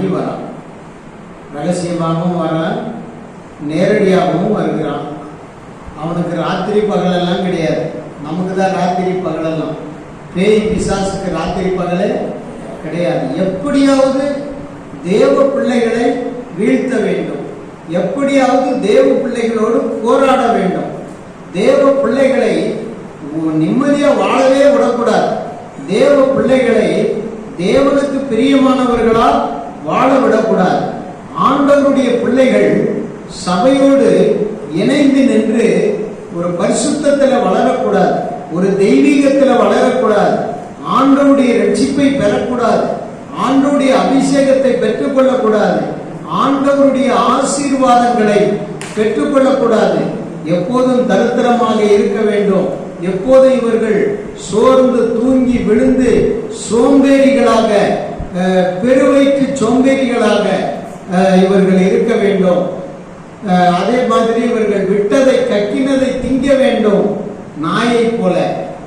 ஆகி வரான். ரகசியமாகவும் வரான் நேரடியாகவும் வருகிறான். அவனுக்கு ராத்திரி பகலெல்லாம் கிடையாது. நமக்கு தான் ராத்திரி பகலெல்லாம். பேய் பிசாசுக்கு ராத்திரி பகலே கிடையாது. எப்படியாவது தேவ பிள்ளைகளை வீழ்த்த வேண்டும். எப்படியாவது தேவ பிள்ளைகளோடு போராட வேண்டும். தேவ பிள்ளைகளை நிம்மதியா வாழவே விடக்கூடாது. தேவ பிள்ளைகளை தேவனுக்கு பிரியமானவர்களால் வாழ விடக்கூடாது ஆண்டவருடைய பிள்ளைகள் சபையோடு இணைந்து நின்று ஒரு பரிசுத்தத்தில் வளரக்கூடாது ஒரு தெய்வீகத்தில் வளரக்கூடாது ஆண்டவருடைய ரட்சிப்பை பெறக்கூடாது ஆண்டவருடைய அபிஷேகத்தை பெற்றுக்கொள்ளக்கூடாது ஆண்டவருடைய ஆசீர்வாதங்களை பெற்றுக்கொள்ளக்கூடாது. எப்போதும் தரித்திரமாக இருக்க வேண்டும். எப்போதும் இவர்கள் சோர்ந்து தூங்கி விழுந்து சோம்பேறிகளாக அஹ், பெருவயிற்று அஹ், இவர்கள் இருக்க வேண்டும். அஹ், அதே மாதிரி இவர்கள் விட்டதை கக்கினதை திங்க வேண்டும். நாயை போல.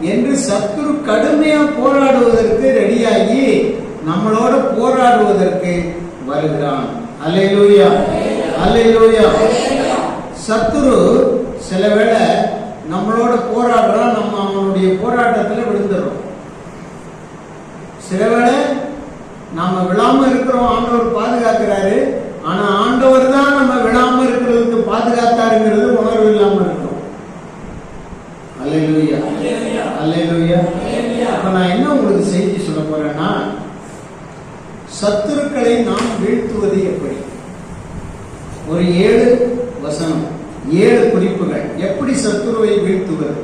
என்று சத்துரு கடுமையா போராடுவதற்கு ரெடியாகி நம்மளோட போராடுவதற்கு வருகிறான். அல்லேலூயா. அல்லேலூயா. சத்துரு சில வேளை நம்மளோட போராடுறான் நம்ம அவனுடைய போராட்டத்தில் விழுந்துடும் சில வேளை நாம விழாம இருக்கிறோம் ஆண்டவர் பாதுகாக்கிறாரு ஆனா ஆண்டவர் தான் நம்ம விழாம இருக்கிறதுக்கு பாதுகாத்தாருங்கிறது உணர்வு இல்லாம இருக்கிறோம் அல்லேலூயா அல்லேலூயா அப்ப நான் என்ன உங்களுக்கு செய்தி சொல்ல போறேன்னா சத்துருக்களை நாம் வீழ்த்துவது எப்படி ஒரு ஏழு வசனம் ஏழு குறிப்புகள் எப்படி சத்துருவை வீழ்த்துவது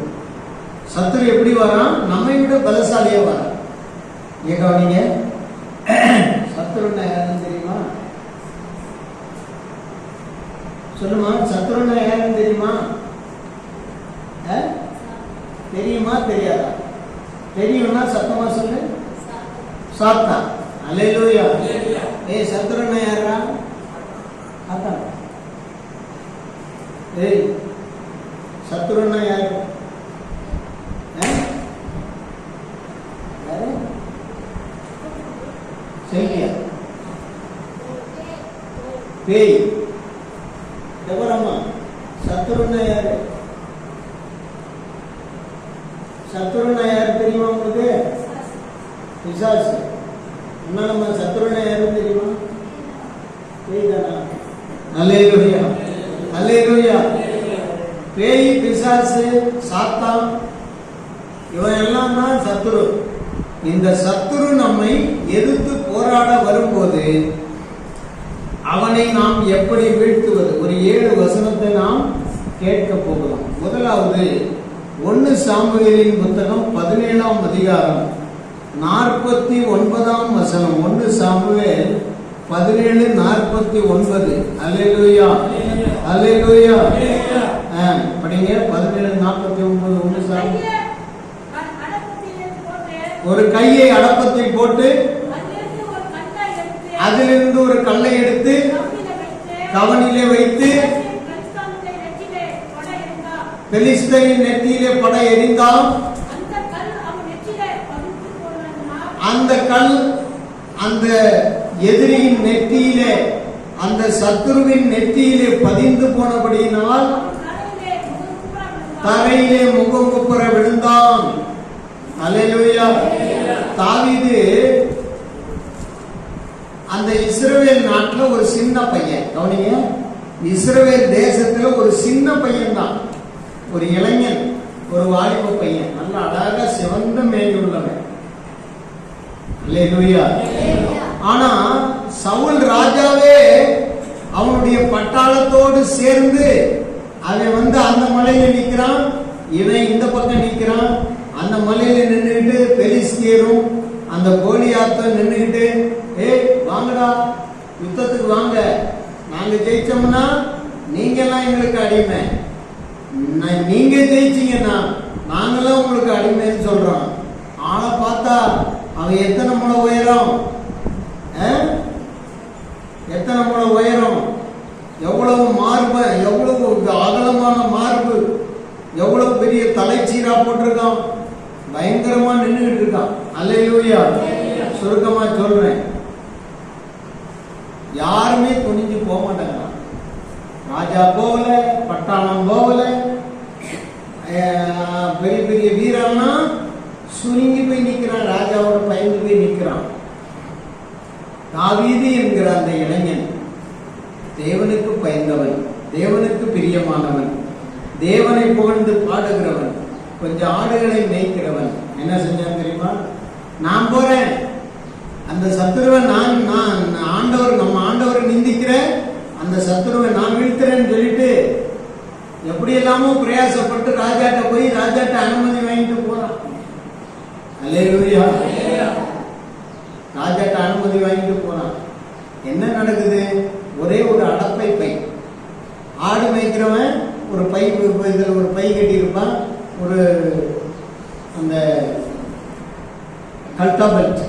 சத்துரு எப்படி வரான் நம்மை விட பலசாலியா வரான் ஏன் கவனிங்க சத்துருன்னா யாருன்னு தெரியுமா சொல்லுமா சத்துருன்னா யாருன்னு தெரியுமா ஆ? தெரியுமா தெரியாதா தெரியும்னா சத்தமா சொல்லு சாத்தா அலையிலூயா ஏய் சத்துருன்னா யாரா அதான் ஏய் சத்துருன்னா யாரு? ஆ? யாரு? செல்வியா பேய் எவரம்மா சத்துருன்னா யாரு சத்துருன்னா யாரு தெரியுமா உங்களுக்கு பிசாசு என்ன நம்ம சத்துருன்னா யாருன்னு தெரியுமா பேய் தானா அல்லேலூயா அல்லேலூயா பேய் பிசாசு சாத்தான் இவன் எல்லாம் தான் சத்துரு இந்த சத்துரு நம்மை எதிர்த்து போராட வரும்போது அவனை நாம் எப்படி வீழ்த்துவது ஒரு ஏழு வசனத்தை நாம் கேட்க போகலாம். முதலாவது ஒன்னு சாமுவேலின் புத்தகம் பதினேழாம் அதிகாரம் நாற்பத்தி ஒன்பதாம் வசனம். ஒன்னு சாமுவேல் பதினேழு நாற்பத்தி ஒன்பது. அல்லேலூயா. அல்லேலூயா. படிங்க. பதினேழு நாற்பத்தி ஒன்பது. ஒன்று சாமி ஒரு கையை அடப்பத்தில் போட்டு அதிலிருந்து ஒரு கல்லை எடுத்து கவனிலே வைத்து பெலிஸ்தரின் நெத்தியிலே பட எரிந்தான் அந்த கல் அந்த எதிரியின் நெத்தியிலே அந்த சத்துருவின் நெத்தியிலே பதிந்து போனபடியினால் தரையிலே முகம் குப்புற விழுந்தான். அல்லேலூயா. தாவீது அந்த இஸ்ரவேல் நாட்டுல ஒரு சின்ன பையன். கவனிங்க. இஸ்ரவேல் தேசத்துல ஒரு சின்ன பையன் தான் ஒரு இளைஞன் ஒரு வாலிப பையன் நல்ல அழகா சிவந்த மேனி உள்ளவன் ஆனா சவுல் ராஜாவே அவனுடைய பட்டாளத்தோடு சேர்ந்து அவன் வந்து அந்த மலையில நிக்கிறான். இவன் இந்த பக்கம் நிக்கிறான். அந்த மலையில நின்றுகிட்டு பெலிஸ்தியரும் அந்த கோலியாத்தும் நின்றுகிட்டு ஏய் வாங்கடா யுத்தத்துக்கு வாங்க. நாங்க ஜெயிச்சோம்னா நீங்க எல்லாம் எங்களுக்கு அடிமை. நீங்க ஜெயிச்சீங்கன்னா நாங்களாம் உங்களுக்கு அடிமைன்னு சொல்றோம். ஆளை பார்த்தா அவன் எத்தனை முளை உயரம்? ஆ? எத்தனை முழ உயரம்? எவ்வளவு மார்பு எவ்வளவு அகலமான மார்பு எவ்வளவு பெரிய தலைச்சீரா போட்டிருக்கான். பயங்கரமா நின்றுகிட்டு இருக்கான். அல்லையூயா சுருக்கமா சொல்றேன். யாருமே துணிஞ்சு போக மாட்டாங்க. ராஜா போகல பட்டாளம் போகல. பெரிய பெரிய வீரன்னா சுருங்கி போய் நிற்கிறான் ராஜாவோட பயந்து போய் நிற்கிறான் தாவீது என்கிற அந்த இளைஞன் தேவனுக்கு பயந்தவன் தேவனுக்கு பிரியமானவன் தேவனை புகழ்ந்து பாடுகிறவன் கொஞ்சம் ஆடுகளை மேய்க்கிறவன். என்ன செஞ்சான் தெரியுமா? நான் போறேன். அந்த சத்துருவை நான் நான் ஆண்டவர் நம்ம ஆண்டவரை நிந்திக்கிறேன். அந்த சத்துருவை நான் வீழ்த்துறேன்னு சொல்லிட்டு எப்படி எல்லாமோ பிரயாசப்பட்டு ராஜாட்ட போய் ராஜாட்ட அனுமதி வாங்கிட்டு போறான். அல்லேலூயா. ராஜாட்ட அனுமதி வாங்கிட்டு போறான். என்ன நடக்குது? ஒரே ஒரு அடப்பை பை. ஆடு மேய்க்கிறவன் ஒரு பை இதில் ஒரு பை கட்டியிருப்பான். ஒரு அந்த கல்டா பெல்ட்.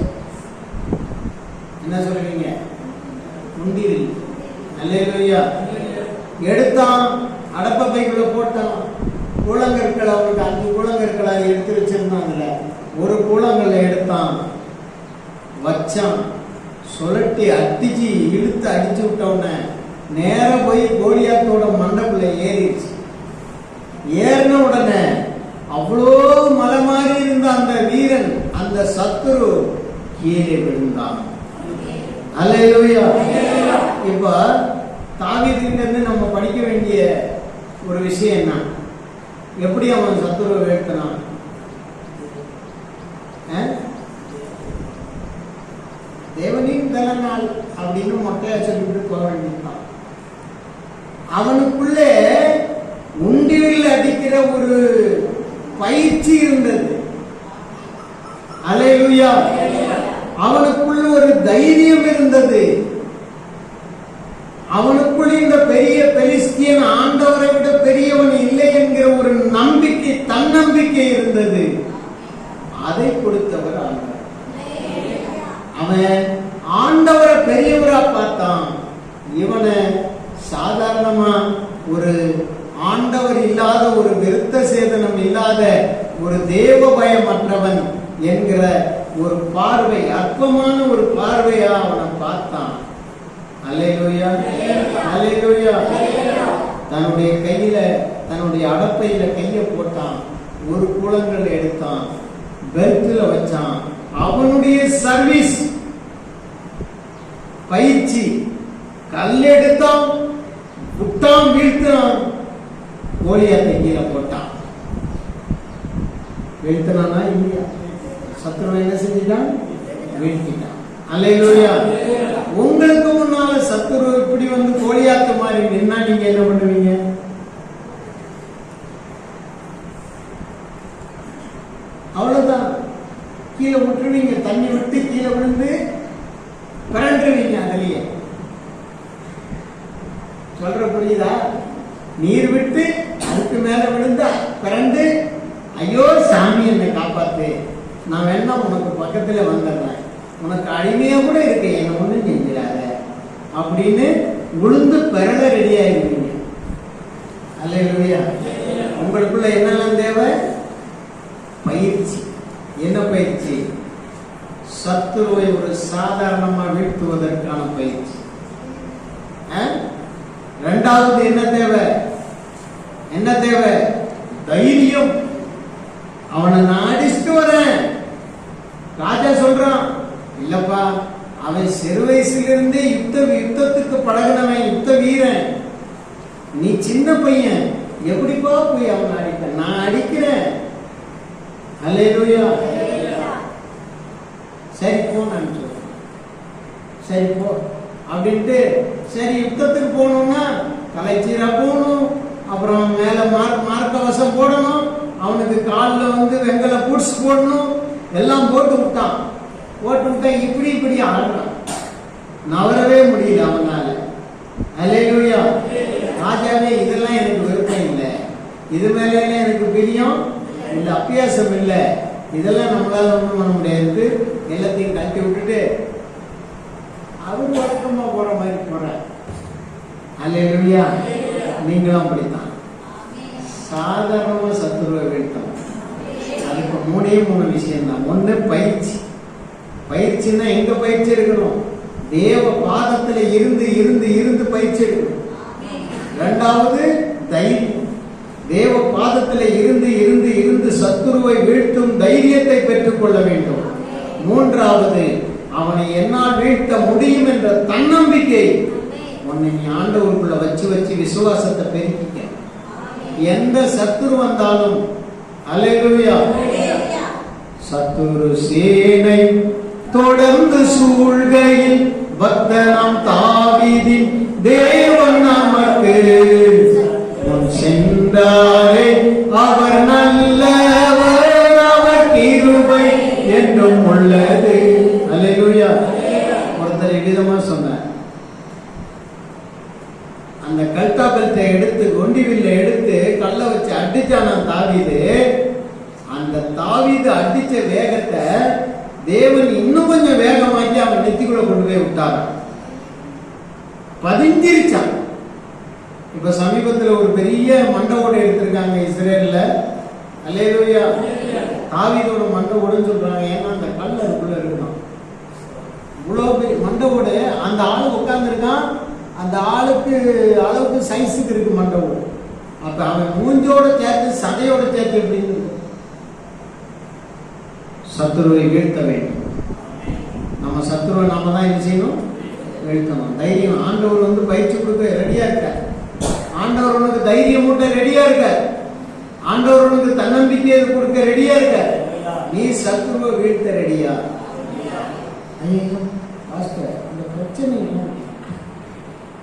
என்ன சொல்றீங்க? முந்திரி எடுத்தான் அடப்ப பைக்குள்ள போட்டான். கூழங்கற்கள் அவனுக்கு அஞ்சு கூழங்கற்களை எடுத்து வச்சிருந்தாங்கல்ல. ஒரு கூழங்கல்ல எடுத்தான். வச்சான். சுழட்டி அடிச்சு இழுத்து அடிச்சு விட்டவுடனே நேரா போய் கோலியாத்தோட மண்டபுல ஏறிடுச்சு. ஏறின உடனே அவ்வளோ மலை மாதிரி இருந்த அந்த வீரன் அந்த சத்துரு கீழே விழுந்தான். அல்லேலூயா இப்ப தாவீதுகிட்ட இருந்து நம்ம படிக்க வேண்டிய ஒரு விஷயம் என்ன? எப்படி அவன் சத்துருவை வேட்கிறான் தேவனின் தலநாள் அப்படின்னு மொட்டையா சொல்லிட்டு போக வேண்டியதுதான். அவனுக்குள்ளே உண்டியில் அடிக்கிற ஒரு பயிற்சி இருந்தது. அலையுயா அவனுக்குள்ள ஒரு தைரியம் இருந்தது. அவனுக்குள் இந்த பெரிய பெலிஸ்தியன் ஆண்டவரை விட பெரியவன் இல்லை என்கிற ஒரு நம்பிக்கை தன்னம்பிக்கை இருந்தது. அதை கொடுத்தவர் ஆண்டவர். அவன் ஆண்டவரை பெரியவரா பார்த்தான். இவனை சாதாரணமா ஒரு ஆண்டவர் இல்லாத ஒரு விருத்த சேதனம் இல்லாத ஒரு தேவ பயமற்றவன் என்கிற ஒரு பார்வை அற்பமான ஒரு பார்வையா அவனை பார்த்தான். அல்லேலூயா அல்லேலூயா தன்னுடைய கையில தன்னுடைய அடப்பையில கைய போட்டான். ஒரு கூலங்கள் எடுத்தான். பெல்ட்ல வச்சான். அவனுடைய சர்வீஸ். பயிற்சி. கல் எடுத்தான். புட்டான் வீழ்த்தினான். கோலியாத்தை கீழே போட்டான். வீழ்த்தினானா இல்லையா? சத்ருவை என்ன செஞ்சிட்டான்? வீழ்த்திட்டான். அல்லையா உங்களுக்கு சத்துரு இப்படி வந்து கோலியாத்து மாதிரி நின்னா நீங்க என்ன பண்ணுவீங்க? அவ்வளவுதான். கீழே விட்டுருவீங்க தண்ணி விட்டு கீழே விழுந்து பிறண்டுருவீங்க அதுலயே சொல்ற புரியுதா? நீர் விட்டு அதுக்கு மேல விழுந்தா பிறண்டு ஐயோ சாமி என்னை காப்பாத்து. நான் வேணா உனக்கு பக்கத்துல வந்துடுறேன். உனக்கு அடிமையா கூட இருக்கு என்ன ஒண்ணும் செஞ்சிடாத. அப்படின்னு விழுந்து பிறல ரெடி ஆயிருவீங்க. அல்லையா உங்களுக்குள்ள என்னெல்லாம் தேவை? பயிற்சி. என்ன பயிற்சி? சத்துருவை ஒரு சாதாரணமா வீழ்த்துவதற்கான பயிற்சி. ஆ? ரெண்டாவது என்ன தேவை? என்ன தேவை? தைரியம். அவனை நான் அடிச்சுட்டு வரேன். ராஜா சொல்றான் இல்லப்பா அவன் சிறு வயசுல இருந்தே யுத்த யுத்தத்துக்கு பழகினவன் யுத்த வீரன். நீ சின்ன பையன். எப்படிப்பா போய் அவனை அடிப்ப நான் அடிக்கிறேன். அல்லேலூயா. சரி போ நான் சரி போ. அப்படின்ட்டு சரி யுத்தத்துக்கு போகணும்னா கலைச்சீரா போகணும். அப்புறம் மேல மார்க் மார்க்கவசம் போடணும். அவனுக்கு காலில் வந்து வெங்கல பூட்ஸ் போடணும். எல்லாம் போட்டு விட்டான். ஓட்டு விட்டா இப்படி இப்படி அழகணும் நவரவே முடியல அவனால. அலையிலுயா. ராஜாவே இதெல்லாம் எனக்கு விருப்பம் இல்லை. இது மேலே எனக்கு பிரியம் இல்லை அபியாசம் இல்லை. இதெல்லாம் நம்மளால ஒன்றும் பண்ண முடியாது. எல்லாத்தையும் கட்டி விட்டுட்டு அவர் வழக்கமா போற மாதிரி போற. அலையிலுயா. நீங்களும் அப்படித்தான். சாதாரணமா சத்துருவ வீழ்த்தணும். அதுக்கு மூணே மூணு விஷயம் தான் ஒன்று பயிற்சி. பயிற்சின்னா எங்க பயிற்சி எடுக்கணும்? தேவ பாதத்துல இருந்து இருந்து இருந்து பயிற்சி எடுக்கணும். இரண்டாவது தைரியம். தேவ பாதத்துல இருந்து இருந்து இருந்து சத்துருவை வீழ்த்தும் தைரியத்தை பெற்றுக்கொள்ள வேண்டும். மூன்றாவது அவனை என்னால் வீழ்த்த முடியும் என்ற தன்னம்பிக்கை. உன்னை நீ ஆண்டவருக்குள்ள வச்சு வச்சு விசுவாசத்தை பெருக்கிக்க. எந்த சத்துரு வந்தாலும் அலையா சத்துரு சேனை தொடர்ந்து சூழ்கையில் பக்தனாம் தாவீதின் தேவன் நமக்கு முன் சென்றாரே அவர் நல்லவர் அவர் கிருபை என்றும் உள்ளது. அலையுயா ஒருத்தர் எளிதமா சொன்னார்? அந்த கல்தா எடுத்து கொண்டிவில்ல எடுத்து கல்ல வச்சு அடிச்சான தாவிது. அந்த தாவிது அடிச்ச வேகத்தை தேவன் இன்னும் கொஞ்சம் வேகமாக்கி அவன் நெத்திக்குள்ள கொண்டு போய் விட்டார் பதிஞ்சிருச்சான். இப்ப சமீபத்துல ஒரு பெரிய மண்டபோட எடுத்திருக்காங்க இஸ்ரேல்ல. அல்லேலூயா. தாவீதோட மண்டபோடுன்னு சொல்றாங்க. ஏன்னா அந்த கல் அதுக்குள்ள இருக்கணும் இவ்வளோ பெரிய மண்டபோடு அந்த ஆளு உட்கார்ந்துருக்கான். அந்த ஆளுக்கு அளவுக்கு சைஸுக்கு இருக்கு மண்டபம் அப்ப அவன் மூஞ்சோட சேர்த்து சதையோட சேர்த்து எப்படின்னு சத்துருவை வீழ்த்த வேண்டும். நம்ம சத்துருவை நாம தான் என்ன செய்யணும்? வீழ்த்தணும். தைரியம். ஆண்டவர் வந்து பயிற்சி கொடுக்க ரெடியா இருக்கார். ஆண்டவர் உனக்கு தைரியம் மூட்ட ரெடியா இருக்கார். ஆண்டவர் உனக்கு தன்னம்பிக்கையை கொடுக்க ரெடியா இருக்கார். நீ சத்துருவை வீழ்த்த ரெடியா ஐயோ பாஸ்டர் இந்த பிரச்சனை என்ன?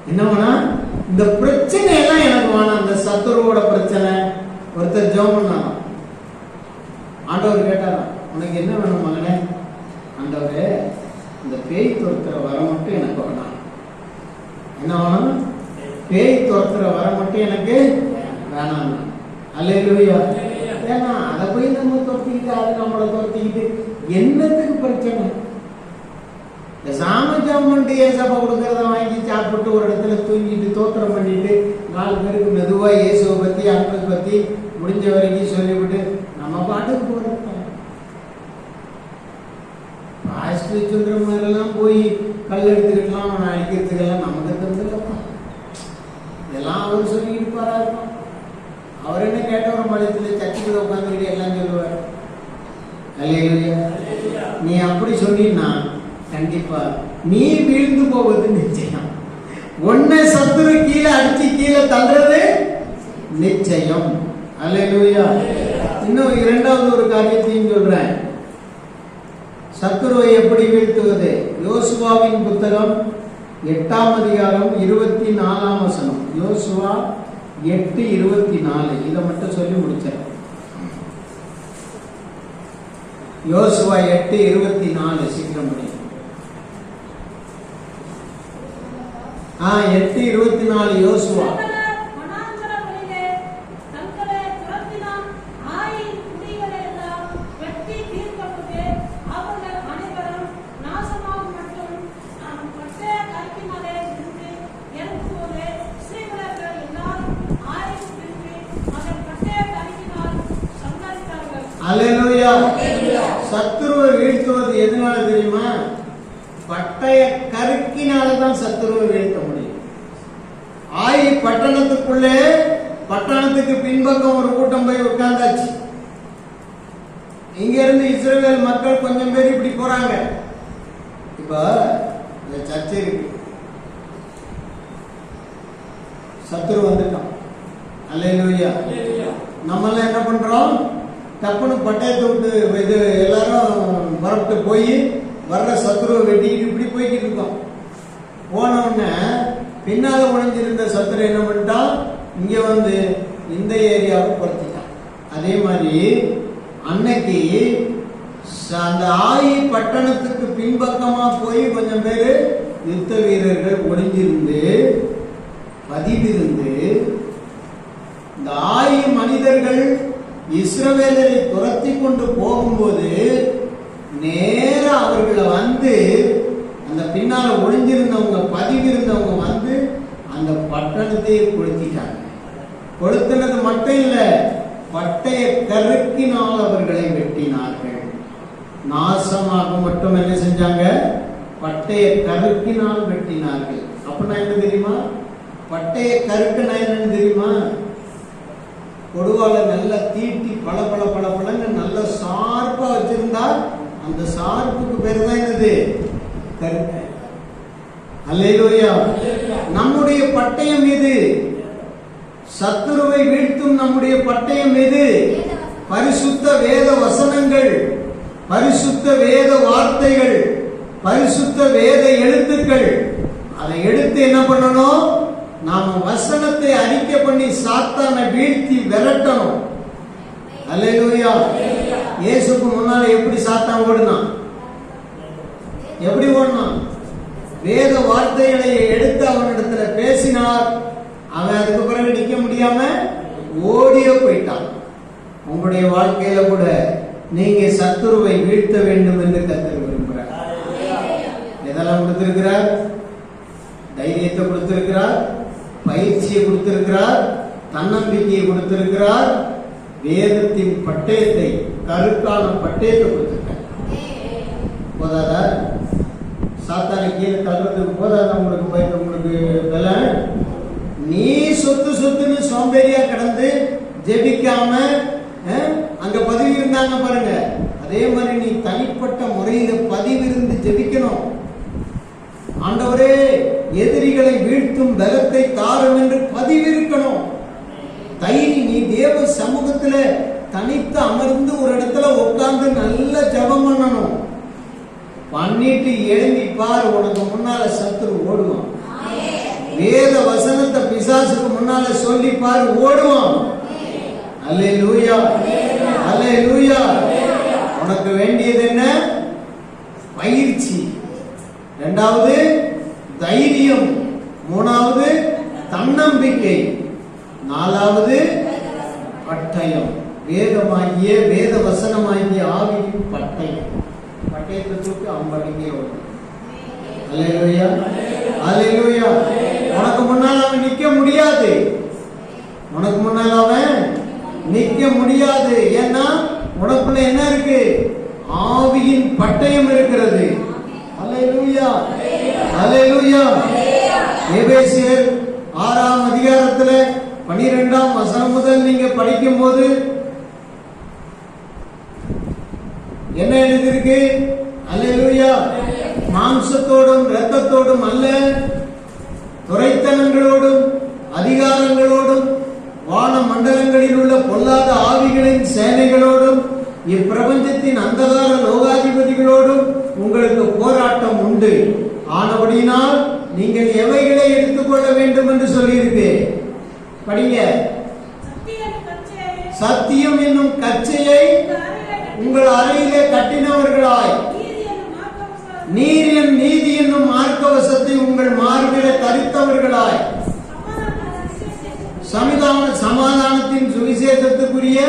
என்ன இந்த பிரச்சனை எல்லாம் எனக்கு வேணாம் இந்த சத்துருவோட பிரச்சனை. ஒருத்தர் ஜோம் பண்ணாராம். ஆண்டவர் கேட்டாராம் உனக்கு என்ன வேணும் மகனே? ஆண்டவரே இந்த பேய் துரத்துற வர மட்டும் எனக்கு வேணாம் என்ன வேணும்? பேய் துரத்துற வர மட்டும் எனக்கு வேணாம். அல்லேலூயா. ஏன்னா அதை போய் நம்ம துரத்திக்கிட்டு அது நம்மளை துரத்திக்கிட்டு என்னத்துக்கு பிரச்சனை? இந்த சாமஜாமன்ட்டு சபை கொடுக்கறத வாங்கி சாப்பிட்டு ஒரு இடத்துல தூங்கிட்டு தோத்திரம் பண்ணிட்டு நாலு பேருக்கு மெதுவா இயேசுவை பத்தி அன்பை பத்தி முடிஞ்ச வரைக்கும் சொல்லிவிட்டு நம்ம பாட்டுக்கு போறோம் பாஸ்டர் சொல்ற மாதிரிலாம் போய் கல் எடுத்துக்கலாம் அவனை அடிக்கிறதுக்கெல்லாம் நமக்கு தெரிஞ்சலப்பா இதெல்லாம் அவர் சொல்லிட்டு இருப்பாரா இருக்கும் அவர் என்ன கேட்டவர் மலையத்தில் சர்ச்சுக்குள்ள உட்காந்துக்கிட்டு எல்லாம் சொல்லுவார் அல்லேலூயா நீ அப்படி சொன்னீன்னா கண்டிப்பா நீ வீழ்ந்து போவது நிச்சயம் உன்னை சத்துரு கீழே அடிச்சு கீழே தள்ளுறது நிச்சயம் அல்லேலூயா இன்னும் இரண்டாவது ஒரு காரியத்தையும் சொல்றேன் சத்துருவை எப்படி வீழ்த்துவது யோசுவாவின் புத்தகம் எட்டாம் அதிகாரம் இருபத்தி நாலாம் வசனம். யோசுவா எட்டு இருபத்தி நாலு இதை மட்டும் சொல்லி முடிச்சேன் யோசுவா எட்டு இருபத்தி நாலு சீக்கிரம் பண்ணி ஆ எட்டு இருபத்தி நாலு யோசுவா வனாந்தரங்களிலே தங்களை துரத்தினான் ஆயின் குடிகளை எல்லாம் வெட்டி தீர்க்கப்பட்டு அவர்கள் அனைவரும் நாசமாகும் மட்டும் நாம் பட்டய கற்பினாலே இருந்து இறங்கும்போது ஸ்ரீவலர்கள் எல்லாரும் ஆயின் திரும்பி அதன் பட்டய கற்பினால் சம்பாதித்தார்கள் அல்லேலூயா சத்துருவை வீழ்த்துவது எதனால தெரியுமா பட்டய கருக்கினால தான் சத்துருவை வீழ்த்த முடியும் ஆயி பட்டணத்துக்குள்ளே பட்டணத்துக்கு பின்பக்கம் ஒரு கூட்டம் போய் உட்கார்ந்தாச்சு. இங்க இருந்து இஸ்ரேல் மக்கள் கொஞ்சம் பேர் இப்படி போறாங்க. இப்ப இந்த சர்ச்சை இருக்கு. சத்துரு வந்துட்டான். அல்லேலூயா. நம்மளாம் என்ன பண்றோம்? டப்புன்னு பட்டயத்தை விட்டு இது எல்லாரும் புறப்பட்டு போய் வர்ற சத்துருவை வெட்டிக்கிட்டு இப்படி போய்கிட்டு இருக்கோம். போன உடனே பின்னால ஒளிஞ்சிருந்த சத்துரு என்ன பண்ணிட்டான்? இங்க வந்து இந்த ஏரியாவை குறைச்சிட்டான் அதே மாதிரி அன்னைக்கு ச- அந்த ஆயி பட்டணத்துக்கு பின்பக்கமா போய் கொஞ்சம் பேர் யுத்த வீரர்கள் ஒளிஞ்சிருந்து பதிவிருந்து இந்த ஆயி மனிதர்கள் இஸ்ரவேலரை துரத்தி கொண்டு போகும்போது நேர அவர்களை வந்து அந்த பின்னால ஒளிஞ்சிருந்தவங்க பதிவிருந்தவங்க வந்து அந்த பட்டணத்தையே கொளுத்திட்டாங்க. கொளுத்தினது மட்டும் இல்லை பட்டையை கருக்கினால் அவர்களை வெட்டினார்கள். நாசமாக மட்டும் என்ன செஞ்சாங்க? பட்டையை கருக்கினால் வெட்டினார்கள். அப்படின்னா என்ன தெரியுமா? பட்டையை கருக்குனா என்னன்னு தெரியுமா? கொடுவால நல்லா தீட்டி பல பல பல பழங்க நல்ல சார்பா வச்சிருந்தா அந்த சார்புக்கு பேர் தான் என்னது? கருக்கை அல்லேலூயா. நம்முடைய பட்டயம் எது? சத்துருவை வீழ்த்தும் நம்முடைய பட்டயம் எது? பரிசுத்த வேத வசனங்கள் பரிசுத்த வேத வார்த்தைகள் பரிசுத்த வேத எழுத்துக்கள். அதை எடுத்து என்ன பண்ணணும்? நாம வசனத்தை அறிக்கை பண்ணி சாத்தானை வீழ்த்தி விரட்டணும். அல்லேலூயா. இயேசுக்கு முன்னால எப்படி சாத்தான் ஓடுனான்? எப்படி ஓடினான்? வேத வார்த்தைகளை எடுத்து அவனிடத்துல பேசினார். அவன் அதுக்கு பிறகு நிக்க முடியாம ஓடியே போயிட்டான். உங்களுடைய வாழ்க்கையில கூட நீங்க சத்துருவை வீழ்த்த வேண்டும் என்று கத்தர் விரும்புகிறார். எதெல்லாம் கொடுத்திருக்கிறார்? தைரியத்தை கொடுத்திருக்கிறார் பயிற்சியை கொடுத்திருக்கிறார் தன்னம்பிக்கையை கொடுத்திருக்கிறார் வேதத்தின் பட்டயத்தை கருக்கான பட்டயத்தை கொடுத்திருக்கிறார். போதாதா? சாத்தானை கீழே தள்ளுறதுக்கு போதாது உங்களுக்கு பயந்து உங்களுக்கு இதெல்லாம் நீ சொத்து சொத்துன்னு சோம்பேறியா கிடந்து ஜெபிக்காம அங்க பதிவு இருந்தாங்க பாருங்க. அதே மாதிரி நீ தனிப்பட்ட முறையில பதிவிருந்து ஜெபிக்கணும். ஆண்டவரே எதிரிகளை வீழ்த்தும் பலத்தை தாரும் என்று பதிவிருக்கணும் தைரி நீ தேவ சமூகத்துல தனித்து அமர்ந்து ஒரு இடத்துல உட்கார்ந்து நல்ல ஜெபம் பண்ணணும். பண்ணிட்டு எழுந்தி பார் உனக்கு முன்னால சத்துரு ஓடுவான். வேத வசனத்தை பிசாசுக்கு முன்னால சொல்லி பார் ஓடுவான். அல்லே லூயா அல்லே லூயா உனக்கு வேண்டியது என்ன? பயிற்சி. இரண்டாவது தைரியம். மூணாவது தன்னம்பிக்கை. நாலாவது பட்டயம். வேதமாகிய வேத வசனமாகிய ஆவியின் பட்டயம். பட்டயத்தை தூக்கி அம்படிங்கே ஓடும் அல்லேலூயா. அல்லேலூயா. உனக்கு முன்னால் அவன் நிக்க முடியாது. உனக்கு முன்னால் அவன் நிக்க முடியாது. ஏன்னா உனக்குள்ள என்ன இருக்கு? ஆவியின் பட்டயம் இருக்கிறது. அல்லேலூயா. அல்லேலூயா. எபேசியர் ஆறாம் அதிகாரத்துல பனிரெண்டாம் வசனம் முதல் நீங்க படிக்கும் போது என்ன எழுதியிருக்கு? அல்லேலூயா. மாம்சத்தோடும் இரத்தத்தோடும் அல்ல துரைத்தனங்களோடும் அதிகாரங்களோடும் வான மண்டலங்களில் உள்ள பொல்லாத ஆவிகளின் சேனைகளோடும் இப்பிரபஞ்சத்தின் அந்தகார லோகாதிபதிகளோடும் உங்களுக்கு போராட்டம் உண்டு. ஆனபடியினால் நீங்கள் எவைகளை எடுத்துக்கொள்ள வேண்டும் என்று சொல்லியிருக்கு படிங்க. சத்தியம் என்னும் கச்சையை உங்கள் அறையிலே கட்டினவர்களாய். நீர் என் நீதி என்னும் மார்க்கவசத்தை உங்கள் மார்பிலே தரித்தவர்களாய். சமிதான சமாதானத்தின் சுவிசேஷத்துக்குரிய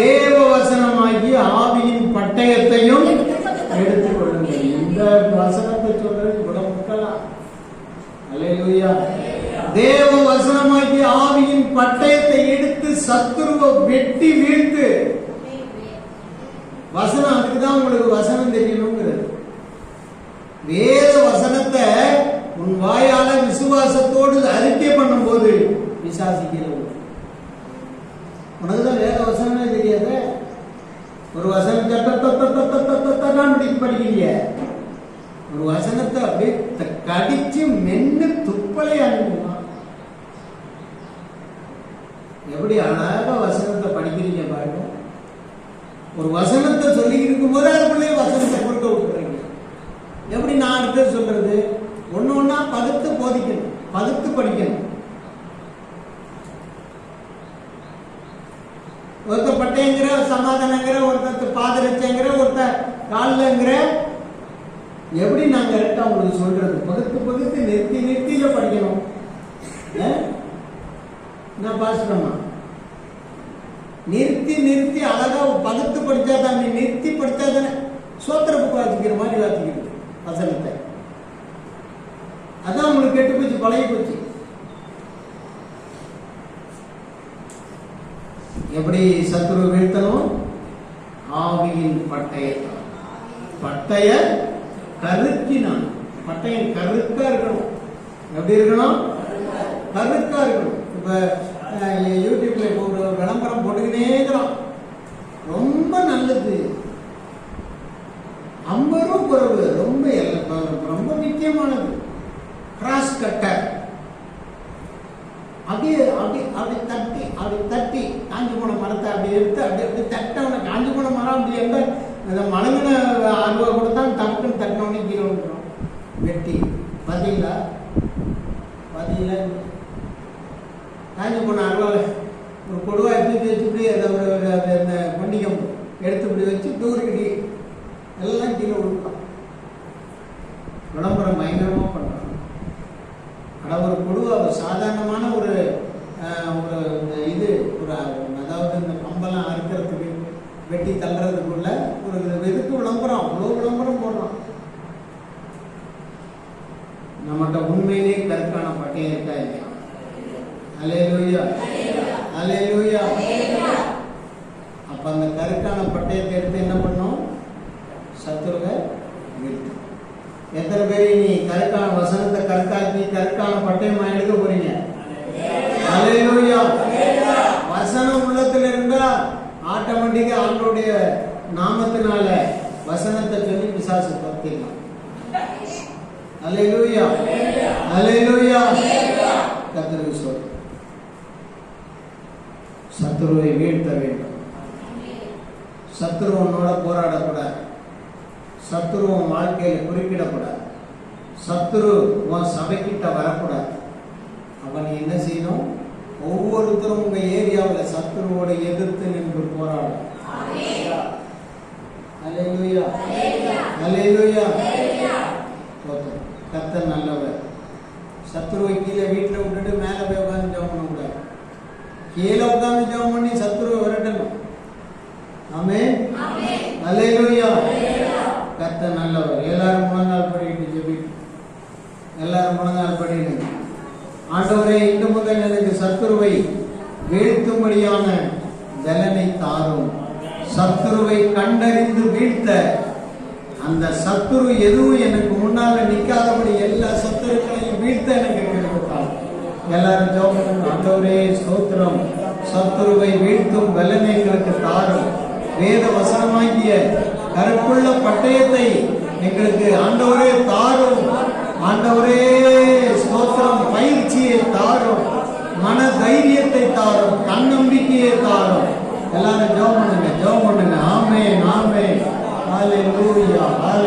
தேவ வசனமாகிய ஆவியின் பட்டயத்தையும் எடுத்துக்கொள்ளுங்கள். இந்த வசனத்தை சொல்றது இவ்வளவு முக்கலாம் அல்லேலூயா. தேவ வசனமாகிய ஆவியின் பட்டயத்தை எடுத்து சத்துருவை வெட்டி வீழ்த்து. வசனம் அதுக்குதான் உங்களுக்கு வசனம் தெரியணுங்கிறது. வேத வசனத்தை உன் வாயால விசுவாசத்தோடு அறிக்கை பண்ணும்போது விசாசிக்கிறோம் உனக்கு தான் வசனமே தெரியாது? ஒரு வசனத்தை த- படிக்க படிக்கிறீங்க ஒரு வசனத்தை அப்படியே த- கடிச்சு மென்னு துப்பலை அனுப்புவான் எப்படி அழகாக வசனத்தை படிக்கிறீங்க பாருங்க. ஒரு வசனத்தை சொல்லி இருக்கும் போது அதுக்குள்ளே வசனத்தை கொடுக்க விட்டுறீங்க. எப்படி நான் அடுத்த சொல்றது? ஒன்று ஒன்றா பகுத்து போதிக்கணும். பகுத்து படிக்கணும். ஒருத்த சமாதானங்கிற ஒருத்த பாதரட்சங்கிற ஒருத்தர் காலில்ங்கிற எப்படி நான் கரெக்டா உங்களுக்கு சொல்றது? பகுத்து பகுத்து நிறுத்தி நிறுத்தியில படிக்கணும். நான் பாசுறேம்மா. நிறுத்தி நிறுத்தி அழகா பகுத்து படிச்சாதான் நீ நிறுத்தி படிச்சா தானே சோத்திர புக்கு வாசிக்கிற மாதிரி வாசிக்கிறது வசனத்தை. அதான் உங்களுக்கு கெட்டு போச்சு பழைய போச்சு. எப்படி சத்துரு வீழ்த்தணும்? ஆவியின் பட்டயத்தால் பட்டைய கருக்கினான். பட்டயம் கருக்கா இருக்கணும். எப்படி இருக்கணும்? கருக்கா இருக்கணும். இப்ப யூடியூப்ல இப்போ ஒரு விளம்பரம் போட்டுக்கிட்டே இருக்கிறோம் ரொம்ப நல்லது. ஐம்பது ரூபா குறைவு. ரொம்ப ரொம்ப முக்கியமானது. கிராஸ் கட்டர் அப்படியே அப்படி அப்படி தட்டி அப்படி தட்டி காஞ்சி போன மரத்தை அப்படி எடுத்து அப்படி அப்படி தட்டவன காஞ்சி போன மரம் அப்படி எந்த இந்த மலங்கின அருவா கொடுத்தா டக்குன்னு தட்டினவனே கீழே விட்டுரும் வெட்டி. பார்த்தீங்களா பார்த்தீங்களா காஞ்சி போன அருவாவில் ஒரு கொடுவா எடுத்து வச்சுட்டு அதை ஒரு அந்த பொன்னிகம் எடுத்து இப்படி வச்சு தூரிக்கடி எல்லாம் கீழே விழுப்பான் விளம்பரம் பயங்கரமாக பண்றான் ஆனா ஒரு கொடுவா ஒரு சாதாரணமான ஒரு அஹ், ஒரு இந்த இது ஒரு அதாவது இந்த கம்பெல்லாம் அறுக்கிறதுக்கு வெட்டி தள்ளுறதுக்குள்ள ஒரு இதுக்கு விளம்பரம் அவ்வளோ விளம்பரம் போடுறான் நம்மகிட்ட உண்மையிலே கற்கான பட்டயம் இருக்கா இல்லையா அலேலூயா அலேலூயா அப்ப அந்த கருக்கான பட்டயத்தை எடுத்து என்ன பண்ணோம் சத்துருவை வீழ்த்து எத்தனை பேர் நீ கருக்கான வசனத்தை கற்காக்கி கருக்கான பட்டயமா எடுக்க போறீங்க அலேலூயா வசனம் உள்ளத்துல இருந்தா ஆட்டோமேட்டிக்கா ஆண்டோடைய நாமத்தினால வசனத்தை சொல்லி பிசாசு பத்திடலாம் அலேலூயா அலேலூயா கத்தருக்கு சொல் சத்துருவை வீழ்த்த வேண்டும். சத்துரு உன்னோட போராடக்கூடாது. சத்துரு உன் வாழ்க்கையில குறுக்கிடக்கூடாது. சத்துரு உன் சபைக்கிட்ட வரக்கூடாது. அவன் என்ன செய்யணும்? ஒவ்வொருத்தரும் உங்க ஏரியாவில் சத்துருவோட எதிர்த்து நின்று போராடும் அல்லேலூயா அல்லேலூயா ஸ்தோத்திரம். கர்த்தர் நல்லவர். சத்துருவை கீழே வீட்டில் விட்டுட்டு மேலே போய் உட்காந்து ஜெபம் பண்ணக்கூடாது கீழே உட்காந்து ஜெபம் பண்ணி சத்துருவை விரட்டணும். ஆமே அல்லேலூயா கர்த்தர் நல்லவர். எல்லாரும் முழங்கால் படிக்கிட்டு ஜெபிட்டு எல்லாரும் முழங்கால் படிக்கணும் ஆண்டவரே இன்று முதல் எனக்கு சத்துருவை வீழ்த்தும்படியான பலனை தாரும். சத்துருவை கண்டறிந்து வீழ்த்த அந்த சத்துரு எதுவும் எனக்கு முன்னால நிற்காதபடி எல்லா சத்துருக்களையும் வீழ்த்த எனக்கு கிடைத்தாள். எல்லாரும் ஜோகம் ஆண்டவரே ஸ்தோத்திரம். சத்துருவை வீழ்த்தும் வல்லமை எங்களுக்கு தாரும். வேத வசனமாகிய கருப்புள்ள பட்டயத்தை எங்களுக்கு ஆண்டவரே தாரும். ஆண்டவரே ஸ்தோத்திரம். பயிற்சியை தாரும். மன தைரியத்தை தாரும். தன்னம்பிக்கையை தாரும். எல்லாரும் ஜோம் பண்ணுங்க ஜோம் பண்ணுங்க. ஆமே ஆமே ஹalleluya ஹalleluya